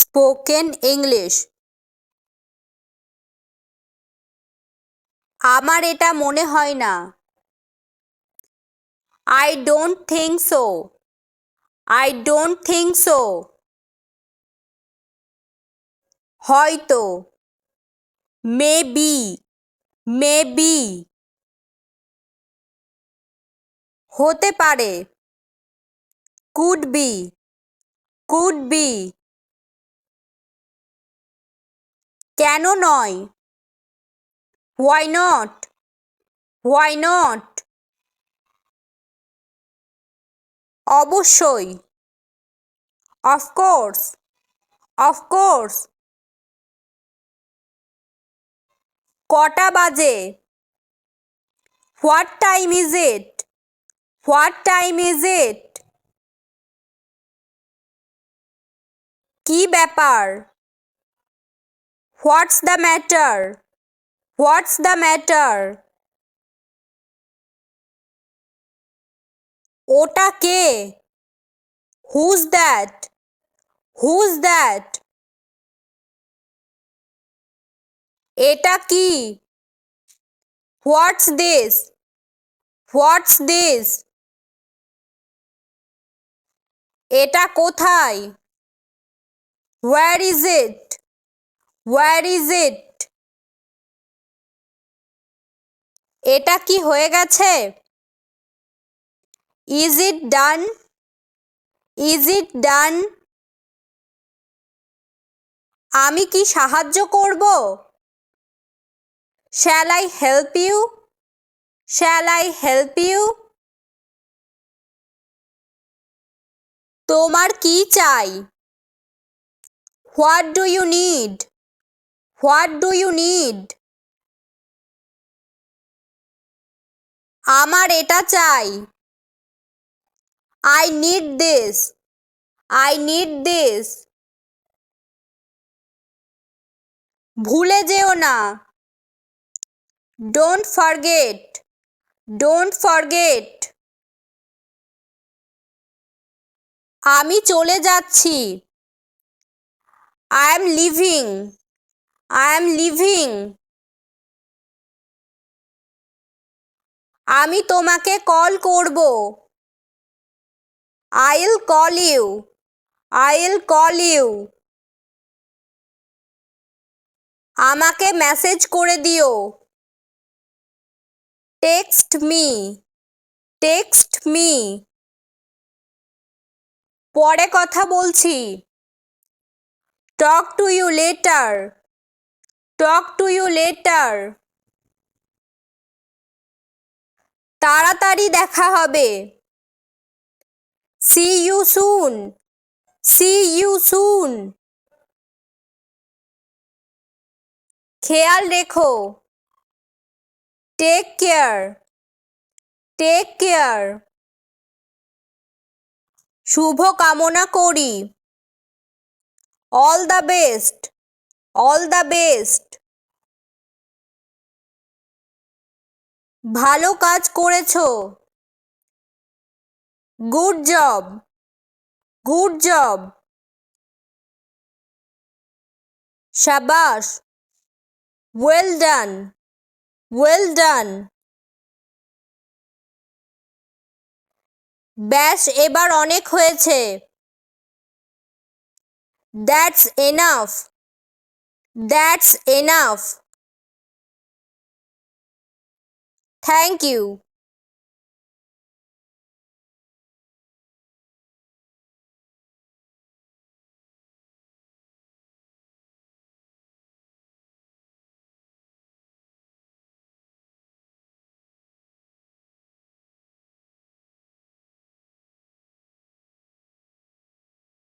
Spoken English. আমার এটা মনে হয় না। I don't think so I don't think so হয়তো। মেবি মেবি হতে পারে। কুড বি কুড বি কেন নয়? হোয়াই নট হোয়াই নট অবশ্যই। অফকোর্স অফকোর্স কটা বাজে? What time is it what time is it কি ব্যাপার? What's the matter what's the matter ওটা কে? হুজ দ্যাট হুজ দ্যাট এটা কি? হোয়াটস দিস হোয়াটস দিস এটা কোথায়? Where is it where is it এটা কি হয়ে গেছে? Is it done is it ডান আমি কি সাহায্য করব? Shall I help you shall I help you তোমার কি চাই? What do you need what do you need আমার এটা চাই। I need this I need this ভুলে যেও না। ডোন্ট ফরগেট ডোন্ট ফরগেট আমি চলে যাচ্ছি। I am leaving I am leaving আমি তোমাকে কল করব। I'll call you I'll call you আমাকে মেসেজ করে দিও। টেক্সট মি টেক্সট মি পরে কথা বলছি। Talk to you later talk to you later তাড়াতাড়ি দেখা হবে। See you soon see you soon খেয়াল রেখো। টেক কেয়ার টেক কেয়ার শুভ কামনা করি। All the best all the best ভালো কাজ করেছ। গুড জব গুড জব শাবাশ ওয়েল ডান ওয়েল ডান ব্যাস এবার অনেক হয়েছে। That's enough that's enough thank you